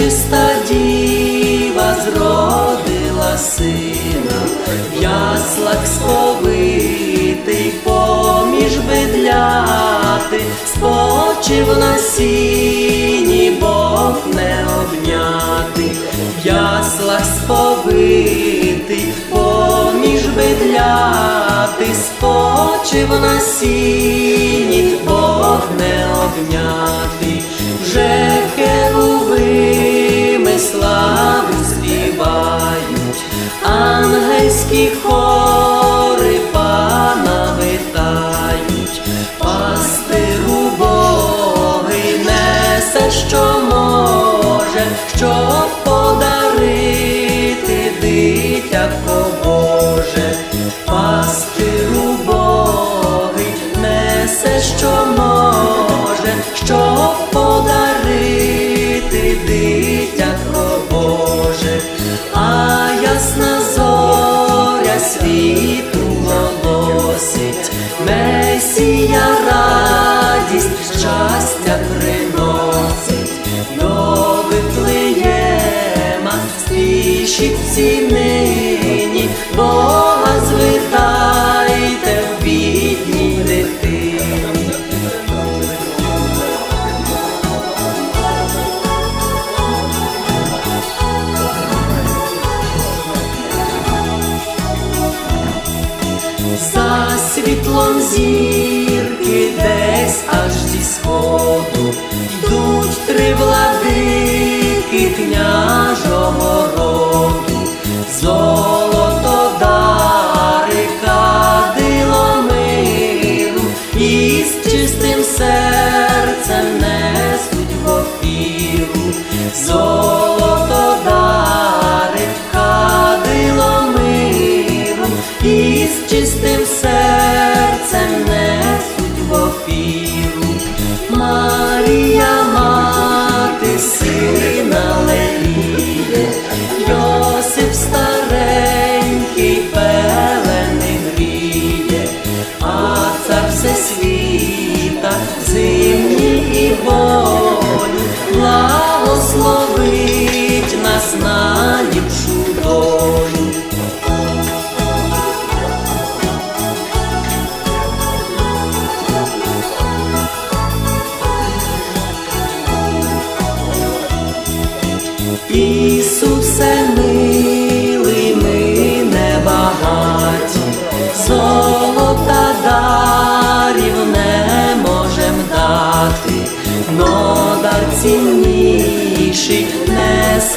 Чиста діва зродила сина, яслак сповитий поміж бедляти, спочив на сіні Бог не обняти, в яслах сповитий поміж бедляти, спочив на сіні. Ангельські хори пана витають, пастиру Боги несе, що може, щоб спішіть всі нині, Бога звитайте в бідній дитині. За світлом зірки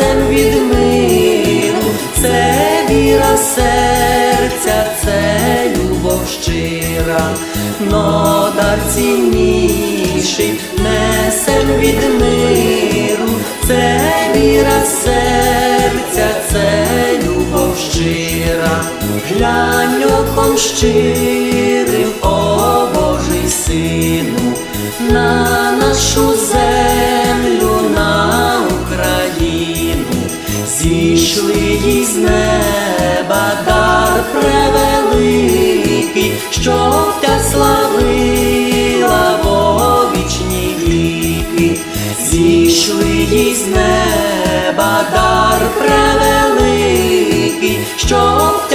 несем від миру, це віра серця, це любов щира, но дар цінніший несем від миру, це віра серця, це любов щира, глянь оком щирим, о Божий сину, на зійшли їй з неба дар превеликий, що тя славила во вічні віки, зійшли їй з неба дар превеликий, щоб